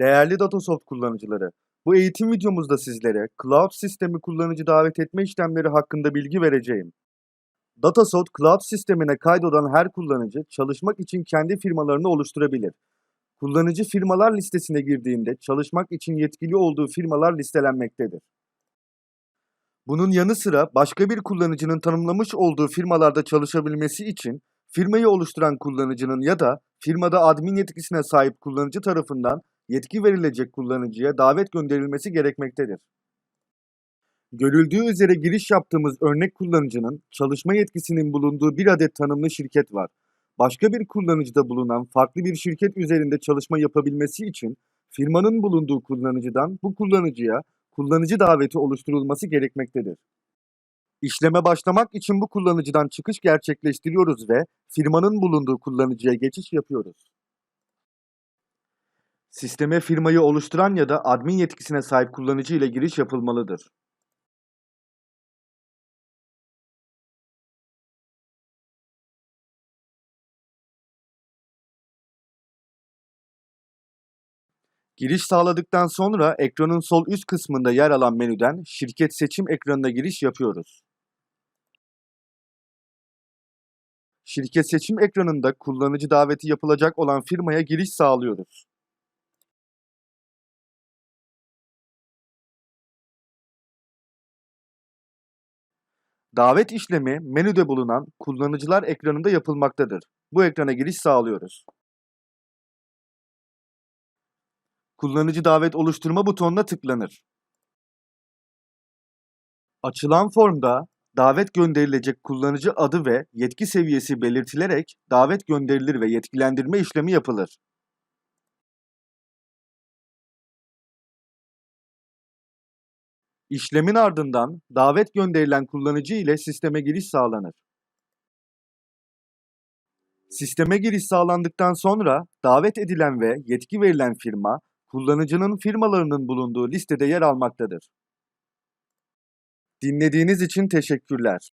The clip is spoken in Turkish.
Değerli Datasoft kullanıcıları, bu eğitim videomuzda sizlere Cloud sistemi kullanıcı davet etme işlemleri hakkında bilgi vereceğim. Datasoft Cloud sistemine kaydolan her kullanıcı çalışmak için kendi firmalarını oluşturabilir. Kullanıcı firmalar listesine girdiğinde çalışmak için yetkili olduğu firmalar listelenmektedir. Bunun yanı sıra başka bir kullanıcının tanımlamış olduğu firmalarda çalışabilmesi için firmayı oluşturan kullanıcının ya da firmada admin yetkisine sahip kullanıcı tarafından yetki verilecek kullanıcıya davet gönderilmesi gerekmektedir. Görüldüğü üzere giriş yaptığımız örnek kullanıcının çalışma yetkisinin bulunduğu bir adet tanımlı şirket var. Başka bir kullanıcıda bulunan farklı bir şirket üzerinde çalışma yapabilmesi için firmanın bulunduğu kullanıcıdan bu kullanıcıya kullanıcı daveti oluşturulması gerekmektedir. İşleme başlamak için bu kullanıcıdan çıkış gerçekleştiriyoruz ve firmanın bulunduğu kullanıcıya geçiş yapıyoruz. Sisteme firmayı oluşturan ya da admin yetkisine sahip kullanıcı ile giriş yapılmalıdır. Giriş sağladıktan sonra ekranın sol üst kısmında yer alan menüden şirket seçim ekranına giriş yapıyoruz. Şirket seçim ekranında kullanıcı daveti yapılacak olan firmaya giriş sağlıyoruz. Davet işlemi menüde bulunan kullanıcılar ekranında yapılmaktadır. Bu ekrana giriş sağlıyoruz. Kullanıcı davet oluşturma butonuna tıklanır. Açılan formda davet gönderilecek kullanıcı adı ve yetki seviyesi belirtilerek davet gönderilir ve yetkilendirme işlemi yapılır. İşlemin ardından davet gönderilen kullanıcı ile sisteme giriş sağlanır. Sisteme giriş sağlandıktan sonra davet edilen ve yetki verilen firma kullanıcının firmalarının bulunduğu listede yer almaktadır. Dinlediğiniz için teşekkürler.